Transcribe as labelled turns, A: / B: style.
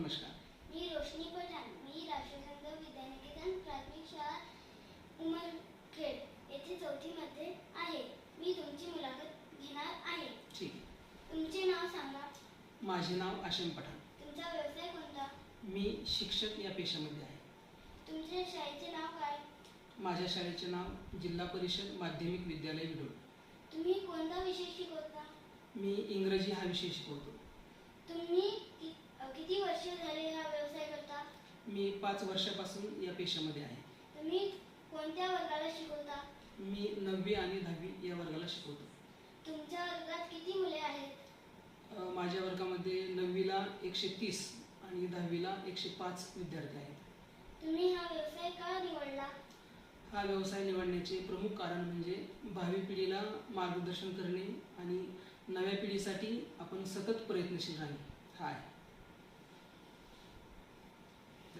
A: नमस्कार.
B: मी रोशनी पठाण. मी राष्ट्रसंत विद्यानिकेतन प्राथमिक शाळा उमरखेड येथे चौथीमध्ये आहे. मी तुमची मुलाखत घेणार आहे.
A: ठीक.
B: तुमचे नाव सांगा.
A: माझे नाव आशिम पठाण.
B: तुमचा व्यवसाय कोणता?
A: मी शिक्षक या पेशामध्ये आहे.
B: तुमच्या शाळेचे नाव काय?
A: माझ्या शाळेचे नाव जिल्हा परिषद माध्यमिक विद्यालय विडोळ.
B: तुम्ही कोणता विषय शिकवता?
A: मी इंग्रजी हा विषय शिकवतो. मी पाच वर्षापासून या पेशामध्ये आहे.
B: तुम्ही कोणत्या वर्गाला शिकवता?
A: मी नववी आणि दहावी या वर्गाला शिकवतो.
B: तुमच्या वर्गात किती मुले आहेत?
A: अ, माझ्या वर्गामध्ये नववीला एकशे तीस आणि दहावीला एकशे पाच विद्यार्थी आहेत.
B: तुम्ही हा व्यवसाय का निवडला?
A: हा व्यवसाय निवडण्याचे प्रमुख कारण म्हणजे भावी पिढीला मार्गदर्शन करणे आणि नव्या पिढीसाठी आपण सतत प्रयत्नशील राहणे. हा आहे.